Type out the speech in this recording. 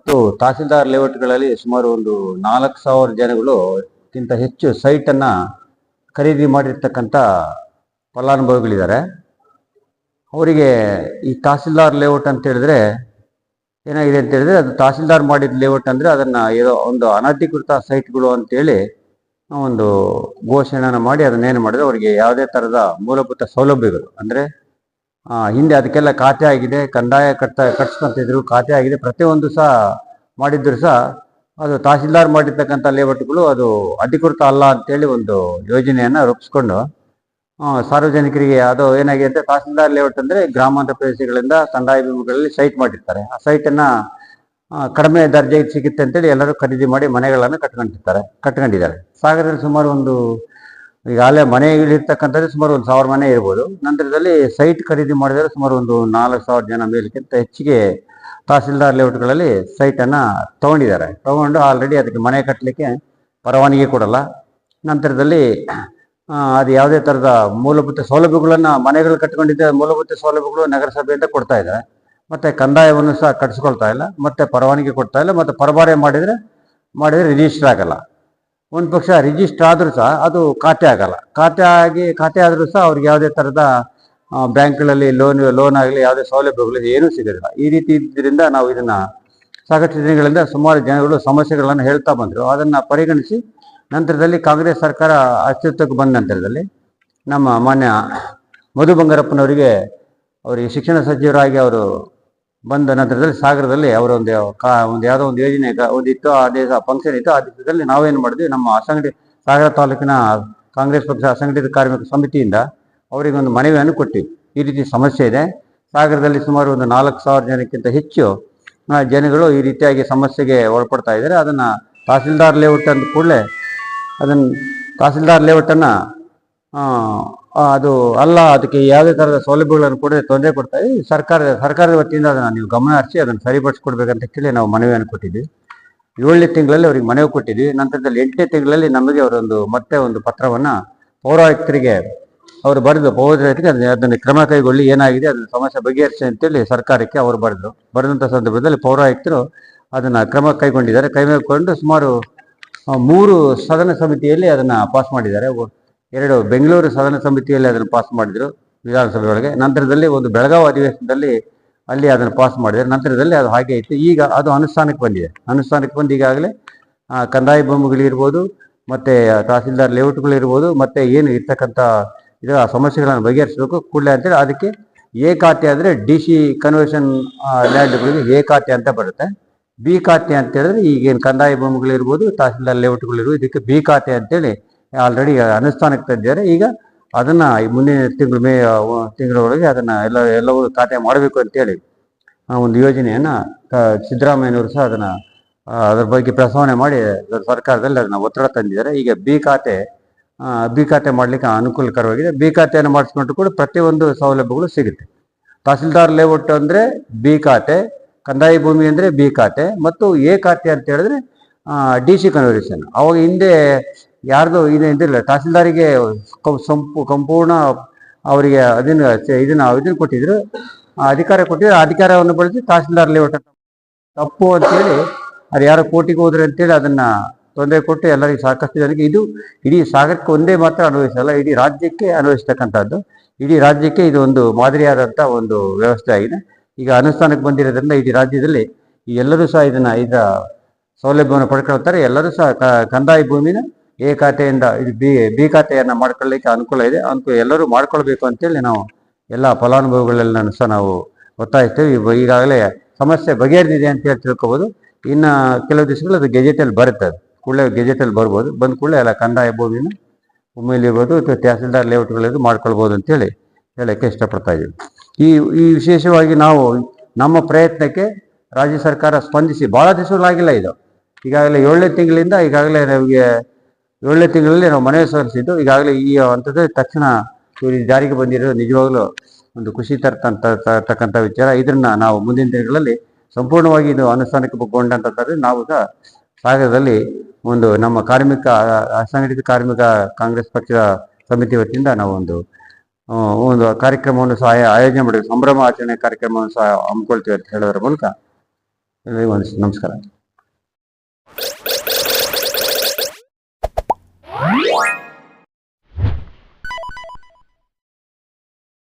ಮತ್ತು ತಹಸೀಲ್ದಾರ್ ಲೇಔಟ್ಗಳಲ್ಲಿ ಸುಮಾರು ಒಂದು ನಾಲ್ಕು ಸಾವಿರ ಜನಗಳು ಕ್ಕಿಂತ ಹೆಚ್ಚು ಸೈಟನ್ನು ಖರೀದಿ ಮಾಡಿರ್ತಕ್ಕಂಥ ಫಲಾನುಭವಿಗಳಿದ್ದಾರೆ. ಅವರಿಗೆ ಈ ತಹಸೀಲ್ದಾರ್ ಲೇಔಟ್ ಅಂತ ಹೇಳಿದ್ರೆ ಏನಾಗಿದೆ ಅಂತ ಹೇಳಿದ್ರೆ ಅದು ತಹಸೀಲ್ದಾರ್ ಮಾಡಿದ ಲೇಔಟ್ ಅಂದ್ರೆ ಅದನ್ನ ಏನೋ ಒಂದು ಅನಧಿಕೃತ ಸೈಟ್ಗಳು ಅಂತೇಳಿ ಒಂದು ಘೋಷಣೆಯನ್ನು ಮಾಡಿ ಅದನ್ನೇನು ಮಾಡಿದ್ರೆ ಅವರಿಗೆ ಯಾವುದೇ ಥರದ ಮೂಲಭೂತ ಸೌಲಭ್ಯಗಳು ಅಂದ್ರೆ ಹಿಂದೆ ಅದಕ್ಕೆಲ್ಲ ಖಾತೆ ಆಗಿದೆ, ಕಂದಾಯ ಕಟ್ತಾ ಕಟ್ಸ್ಕೊಂತಿದ್ರು, ಖಾತೆ ಆಗಿದೆ. ಪ್ರತಿಯೊಂದು ಸಹ ಮಾಡಿದ್ರು ಸಹ ಅದು ತಹಸೀಲ್ದಾರ್ ಮಾಡಿರ್ತಕ್ಕಂಥ ಲೇಔಟ್ಗಳು ಅದು ಅಧಿಕೃತ ಅಲ್ಲ ಅಂತೇಳಿ ಒಂದು ಯೋಜನೆಯನ್ನ ರೂಪಿಸ್ಕೊಂಡು ಸಾರ್ವಜನಿಕರಿಗೆ ಅದು ಏನಾಗಿದೆ ತಹಸೀಲ್ದಾರ್ ಲೇಔಟ್ ಅಂದ್ರೆ ಗ್ರಾಮಾಂತರ ಪ್ರದೇಶಗಳಿಂದ ಕಂದಾಯ ಭೂಮಿಗಳಲ್ಲಿ ಸೈಟ್ ಮಾಡಿರ್ತಾರೆ. ಆ ಸೈಟನ್ನು ಕಡಿಮೆ ದರ್ಜೆಗೆ ಸಿಗುತ್ತೆ ಅಂತೇಳಿ ಎಲ್ಲರೂ ಖರೀದಿ ಮಾಡಿ ಮನೆಗಳನ್ನು ಕಟ್ಕೊಂಡಿರ್ತಾರೆ, ಕಟ್ಕೊಂಡಿದ್ದಾರೆ. ಸಾಗರದಲ್ಲಿ ಸುಮಾರು ಒಂದು ಈಗಾಗಲೇ ಮನೆಗಳಿರ್ತಕ್ಕಂಥದ್ದು ಸುಮಾರು ಒಂದು ಸಾವಿರ ಮನೆ ಇರ್ಬೋದು. ನಂತರದಲ್ಲಿ ಸೈಟ್ ಖರೀದಿ ಮಾಡಿದರೆ ಸುಮಾರು ಒಂದು ನಾಲ್ಕು ಸಾವಿರ ಜನ ಮೇಲಕ್ಕಿಂತ ಹೆಚ್ಚಿಗೆ ತಹಸೀಲ್ದಾರ್ ಲೇಔಟ್ಗಳಲ್ಲಿ ಸೈಟನ್ನು ತಗೊಂಡಿದ್ದಾರೆ. ತಗೊಂಡು ಆಲ್ರೆಡಿ ಅದಕ್ಕೆ ಮನೆ ಕಟ್ಟಲಿಕ್ಕೆ ಪರವಾನಗಿ ಕೊಡಲ್ಲ. ನಂತರದಲ್ಲಿ ಅದು ಯಾವುದೇ ಥರದ ಮೂಲಭೂತ ಸೌಲಭ್ಯಗಳನ್ನು ಮನೆಗಳು ಕಟ್ಕೊಂಡಿದ್ದ ಮೂಲಭೂತ ಸೌಲಭ್ಯಗಳು ನಗರಸಭೆಯಿಂದ ಕೊಡ್ತಾ ಇದ್ದಾರೆ. ಮತ್ತು ಕಂದಾಯವನ್ನು ಸಹ ಕಟ್ಸ್ಕೊಳ್ತಾ ಇಲ್ಲ. ಮತ್ತು ಪರವಾನಗಿ ಕೊಡ್ತಾ ಇಲ್ಲ. ಮತ್ತು ಪರಭಾರೆ ಮಾಡಿದರೆ ಮಾಡಿದರೆ ರಿಜಿಸ್ಟರ್ ಆಗಲ್ಲ. ಒಂದು ಪಕ್ಷ ರಿಜಿಸ್ಟರ್ ಆದರೂ ಸಹ ಅದು ಖಾತೆ ಆಗಲ್ಲ. ಖಾತೆ ಆಗಿ, ಖಾತೆ ಆದರೂ ಸಹ ಅವ್ರಿಗೆ ಯಾವುದೇ ಥರದ ಬ್ಯಾಂಕ್ಗಳಲ್ಲಿ ಲೋನ್ ಲೋನ್ ಆಗಲಿ, ಯಾವುದೇ ಸೌಲಭ್ಯಗಳು ಏನೂ ಸಿಗೋದಿಲ್ಲ. ಈ ರೀತಿ ಇದ್ದರಿಂದ ನಾವು ಇದನ್ನ ಸಾಕಷ್ಟು ದಿನಗಳಿಂದ ಸುಮಾರು ಜನಗಳು ಸಮಸ್ಯೆಗಳನ್ನು ಹೇಳ್ತಾ ಬಂದರು. ಅದನ್ನ ಪರಿಗಣಿಸಿ ನಂತರದಲ್ಲಿ ಕಾಂಗ್ರೆಸ್ ಸರ್ಕಾರ ಅಸ್ತಿತ್ವಕ್ಕೆ ಬಂದ ನಂತರದಲ್ಲಿ ನಮ್ಮ ಮಾನ್ಯ ಮಧು ಬಂಗಾರಪ್ಪನವರಿಗೆ ಅವರಿಗೆ ಶಿಕ್ಷಣ ಸಚಿವರಾಗಿ ಅವರು ಬಂದ ನಂತರದಲ್ಲಿ ಸಾಗರದಲ್ಲಿ ಅವರ ಒಂದು ಕಾ ಒಂದು ಯಾವುದೋ ಒಂದು ಯೋಜನೆ ಕ- ಆ ದೇಶ ಫಂಕ್ಷನ್ ಇತ್ತು. ಆ ದಿವಸದಲ್ಲಿ ನಾವೇನು ಮಾಡಿದ್ವಿ? ನಮ್ಮ ಅಸಂಘಟಿ ಸಾಗರ ತಾಲೂಕಿನ ಕಾಂಗ್ರೆಸ್ ಪಕ್ಷ ಅಸಂಘಟಿತ ಕಾರ್ಮಿಕ ಸಮಿತಿಯಿಂದ ಅವರಿಗೆ ಒಂದು ಮನವಿಯನ್ನು ಕೊಟ್ಟಿವಿ. ಈ ರೀತಿ ಸಮಸ್ಯೆ ಇದೆ. ಸಾಗರದಲ್ಲಿ ಸುಮಾರು ಒಂದು ನಾಲ್ಕು ಸಾವಿರ ಜನಕ್ಕಿಂತ ಹೆಚ್ಚು ಜನಗಳು ಈ ರೀತಿಯಾಗಿ ಸಮಸ್ಯೆಗೆ ಒಳಪಡ್ತಾ ಇದ್ದಾರೆ. ಅದನ್ನ ತಹಸೀಲ್ದಾರ್ ಲೇಔಟ್ ಅಂದ ಕೂಡಲೇ ಅದನ್ನ ತಹಸೀಲ್ದಾರ್ ಲೇಔಟನ್ನು ಅದು ಅಲ್ಲ, ಅದಕ್ಕೆ ಯಾವುದೇ ಥರದ ಸೌಲಭ್ಯಗಳನ್ನು ಕೂಡ ತೊಂದರೆ ಕೊಡ್ತಾ ಇದೆ. ಸರ್ಕಾರ ಸರ್ಕಾರದ ವತಿಯಿಂದ ಅದನ್ನು ನೀವು ಗಮನ ಹರಿಸಿ, ಅದನ್ನು ಸರಿಪಡಿಸ್ಕೊಡ್ಬೇಕಂತ ಕೇಳಿ ನಾವು ಮನವಿಯನ್ನು ಕೊಟ್ಟಿದ್ವಿ. ಏಳನೇ ತಿಂಗಳಲ್ಲಿ ಅವ್ರಿಗೆ ಮನವಿ ಕೊಟ್ಟಿದ್ವಿ. ನಂತರದಲ್ಲಿ ಎಂಟನೇ ತಿಂಗಳಲ್ಲಿ ನಮಗೆ ಅವರೊಂದು ಮತ್ತೆ ಒಂದು ಪತ್ರವನ್ನ ಪೌರಾಯುಕ್ತರಿಗೆ ಅವರು ಬರೆದು ಪೌರಾಯುಕ್ತರಿಗೆ ಅದನ್ನ, ಅದನ್ನು ಕ್ರಮ ಕೈಗೊಳ್ಳಿ, ಏನಾಗಿದೆ ಅದನ್ನ ಸಮಸ್ಯೆ ಬಗೆಹರಿಸಿ ಅಂತೇಳಿ ಸರ್ಕಾರಕ್ಕೆ ಅವರು ಬರೆದ್ರು. ಬರೆದಂಥ ಸಂದರ್ಭದಲ್ಲಿ ಪೌರಾಯುಕ್ತರು ಅದನ್ನ ಕ್ರಮ ಕೈಗೊಂಡಿದ್ದಾರೆ. ಕೈಗೊಂಡು ಸುಮಾರು ಮೂರು ಸದನ ಸಮಿತಿಯಲ್ಲಿ ಅದನ್ನ ಪಾಸ್ ಮಾಡಿದ್ದಾರೆ. ಎರಡು ಬೆಂಗಳೂರು ಸದನ ಸಮಿತಿಯಲ್ಲಿ ಅದನ್ನು ಪಾಸ್ ಮಾಡಿದ್ರು ವಿಧಾನಸಭೆ ಒಳಗೆ. ನಂತರದಲ್ಲಿ ಒಂದು ಬೆಳಗಾವಿ ಅಧಿವೇಶನದಲ್ಲಿ ಅಲ್ಲಿ ಅದನ್ನು ಪಾಸ್ ಮಾಡಿದರು. ನಂತರದಲ್ಲಿ ಅದು ಹಾಗೆ ಇತ್ತು. ಈಗ ಅದು ಅನುಷ್ಠಾನಕ್ಕೆ ಬಂದಿದೆ. ಅನುಷ್ಠಾನಕ್ಕೆ ಬಂದು ಈಗಾಗಲೇ ಕಂದಾಯ ಭೂಮಿಗಳಿರ್ಬೋದು ಮತ್ತೆ ತಹಸೀಲ್ದಾರ್ ಲೇಔಟ್ಗಳಿರ್ಬೋದು ಮತ್ತೆ ಏನು ಇರ್ತಕ್ಕಂಥ ಇದರ ಸಮಸ್ಯೆಗಳನ್ನು ಬಗೆಹರಿಸಬೇಕು. ಕೂಡಲೇ ಅಂತೇಳಿ ಅದಕ್ಕೆ ಎ ಖಾತೆ ಅಂದರೆ ಡಿ ಸಿ ಕನ್ವರ್ಷನ್ ಲ್ಯಾಂಡ್ಗಳಿಗೆ ಎ ಖಾತೆ ಅಂತ ಬರುತ್ತೆ. ಬಿ ಖಾತೆ ಅಂತ ಹೇಳಿದ್ರೆ ಈಗೇನು ಕಂದಾಯ ಭೂಮಿಗಳಿರ್ಬೋದು ತಹಸೀಲ್ದಾರ್ ಲೇಔಟ್ಗಳಿರ್ಬೋದು ಇದಕ್ಕೆ ಬಿ ಖಾತೆ ಅಂತೇಳಿ ಆಲ್ರೆಡಿ ಅನುಷ್ಠಾನಕ್ಕೆ ತಂದಿದ್ದಾರೆ. ಈಗ ಅದನ್ನ ಮುಂದಿನ ತಿಂಗಳು ಮೇ ತಿಂಗಳೊಳಗೆ ಅದನ್ನ ಎಲ್ಲ, ಎಲ್ಲವೂ ಖಾತೆ ಮಾಡಬೇಕು ಅಂತೇಳಿ ಒಂದು ಯೋಜನೆಯನ್ನ ಸಿದ್ದರಾಮಯ್ಯನವರು ಸಹ ಅದನ್ನ ಅದರ ಬಗ್ಗೆ ಪ್ರಸ್ತಾವನೆ ಮಾಡಿ ಸರ್ಕಾರದಲ್ಲಿ ಅದನ್ನ ಒತ್ತಡ ತಂದಿದ್ದಾರೆ. ಈಗ ಬಿ ಖಾತೆ ಬಿ ಖಾತೆ ಮಾಡ್ಲಿಕ್ಕೆ ಅನುಕೂಲಕರವಾಗಿದೆ. ಬಿ ಖಾತೆಯನ್ನು ಮಾಡಿಸ್ಕೊಂಡ್ರು ಕೂಡ ಪ್ರತಿಯೊಂದು ಸೌಲಭ್ಯಗಳು ಸಿಗುತ್ತೆ. ತಹಸೀಲ್ದಾರ್ ಲೇಔಟ್ ಅಂದ್ರೆ ಬಿ ಖಾತೆ, ಕಂದಾಯ ಭೂಮಿ ಅಂದ್ರೆ ಬಿ ಖಾತೆ ಮತ್ತು ಎ ಖಾತೆ ಅಂತ ಹೇಳಿದ್ರೆ ಡಿ ಸಿ ಕನ್ವರ್ಷನ್ ಅವಾಗ ಹಿಂದೆ ಯಾರ್ದು ಇದು ಇದಿಲ್ಲ ತಹಸೀಲ್ದಾರಿಗೆ ಸಂಪು, ಸಂಪೂರ್ಣ ಅವರಿಗೆ ಅದನ್ನ ಇದನ್ನ ಇದನ್ನ ಕೊಟ್ಟಿದ್ರು. ಅಧಿಕಾರ ಕೊಟ್ಟಿದ್ರು. ಅಧಿಕಾರವನ್ನು ಬಳಸಿ ತಹಸೀಲ್ದಾರ್ ಲೇಔಟ್ ತಪ್ಪು ಅಂತೇಳಿ ಅದು ಯಾರೋ ಕೋರ್ಟಿಗೆ ಹೋದ್ರೆ ಅಂತೇಳಿ ಅದನ್ನ ತೊಂದರೆ ಕೊಟ್ಟು ಎಲ್ಲರಿಗೂ ಸಾಕಷ್ಟು ಜನಕ್ಕೆ ಇದು ಇಡೀ ಸಾಗರಕ್ಕೆ ಒಂದೇ ಮಾತ್ರ ಅನ್ವಯಿಸಲ್ಲ, ಇಡೀ ರಾಜ್ಯಕ್ಕೆ ಅನ್ವಯಿಸ್ತಕ್ಕಂಥದ್ದು. ಇಡೀ ರಾಜ್ಯಕ್ಕೆ ಇದು ಒಂದು ಮಾದರಿಯಾದಂಥ ಒಂದು ವ್ಯವಸ್ಥೆ ಆಗಿದೆ. ಈಗ ಅನುಷ್ಠಾನಕ್ಕೆ ಬಂದಿರೋದ್ರಿಂದ ಇಡೀ ರಾಜ್ಯದಲ್ಲಿ ಎಲ್ಲರೂ ಸಹ ಇದನ್ನ, ಇದರ ಸೌಲಭ್ಯವನ್ನು ಪಡ್ಕೊಳ್ತಾರೆ. ಎಲ್ಲರೂ ಸಹ ಕಂದಾಯ ಭೂಮಿನ ಎ ಖಾತೆಯಿಂದ ಇದು ಬಿ ಬಿ ಖಾತೆಯನ್ನು ಮಾಡ್ಕೊಳ್ಳಿಕ್ಕೆ ಅನುಕೂಲ ಇದೆ. ಅನುಕೂಲ ಎಲ್ಲರೂ ಮಾಡ್ಕೊಳ್ಬೇಕು ಅಂತೇಳಿ ನಾವು ಎಲ್ಲ ಫಲಾನುಭವಿಗಳೆಲ್ಲ ಸಹ ನಾವು ಒತ್ತಾಯಿಸ್ತೇವೆ. ಈಗಾಗಲೇ ಸಮಸ್ಯೆ ಬಗೆಹರಿದಿದೆ ಅಂತ ಹೇಳಿ ತಿಳ್ಕೊಬೋದು. ಇನ್ನು ಕೆಲವು ದಿವಸಗಳು ಅದು ಗೆಜೆಟಲ್ಲಿ ಬರುತ್ತೆ ಅದು. ಕೂಡಲೇ ಗೆಜೆಟಲ್ಲಿ ಬರ್ಬೋದು. ಬಂದ ಕೂಡಲೇ ಎಲ್ಲ ಕಂದಾಯ ಭೂಮಿನ ಭೂಮಿಯಲ್ಲಿರ್ಬೋದು ಅಥವಾ ತಹಸೀಲ್ದಾರ್ ಲೇಔಟ್ಗಳಿದ್ದು ಮಾಡ್ಕೊಳ್ಬೋದು ಅಂತೇಳಿ ಹೇಳೋಕ್ಕೆ ಇಷ್ಟಪಡ್ತಾ ಇದ್ದೀವಿ ಈ ಈ ವಿಶೇಷವಾಗಿ ನಾವು ನಮ್ಮ ಪ್ರಯತ್ನಕ್ಕೆ ರಾಜ್ಯ ಸರ್ಕಾರ ಸ್ಪಂದಿಸಿ ಭಾಳ ದಿವಸಗಳಾಗಿಲ್ಲ ಇದು. ಈಗಾಗಲೇ ಏಳನೇ ತಿಂಗಳಿಂದ ಈಗಾಗಲೇ ನಮಗೆ ಏಳನೇ ತಿಂಗಳಲ್ಲಿ ನಾವು ಮನವಿ ಸೋರಿಸಿದ್ದು ಈಗಾಗಲೇ ಈ ಹಂತದಲ್ಲಿ ತಕ್ಷಣ ಇವರು ಜಾರಿಗೆ ಬಂದಿರೋದು ನಿಜವಾಗ್ಲೂ ಒಂದು ಖುಷಿ ತರ್ತಂತ ತಕ್ಕಂಥ ವಿಚಾರ. ಇದನ್ನ ನಾವು ಮುಂದಿನ ದಿನಗಳಲ್ಲಿ ಸಂಪೂರ್ಣವಾಗಿ ಇದು ಅನುಷ್ಠಾನಕ್ಕೆ ಬಗ್ಗೊಂಡಂತಂದ್ರೆ ನಾವು ಸಹ ಸಾಗರದಲ್ಲಿ ಒಂದು ನಮ್ಮ ಕಾರ್ಮಿಕ, ಅಸಂಘಟಿತ ಕಾರ್ಮಿಕ ಕಾಂಗ್ರೆಸ್ ಪಕ್ಷದ ಸಮಿತಿ ವತಿಯಿಂದ ನಾವು ಒಂದು ಒಂದು ಕಾರ್ಯಕ್ರಮವನ್ನು ಸಹ ಆಯೋಜನೆ ಮಾಡಿದ್ವಿ ಸಂಭ್ರಮ ಆಚರಣೆ ಕಾರ್ಯಕ್ರಮವನ್ನು ಸಹ ಹಮ್ಮಿಕೊಳ್ತೀವಿ ಅಂತ ಹೇಳೋದ್ರ ಮೂಲಕ ನಮಸ್ಕಾರ.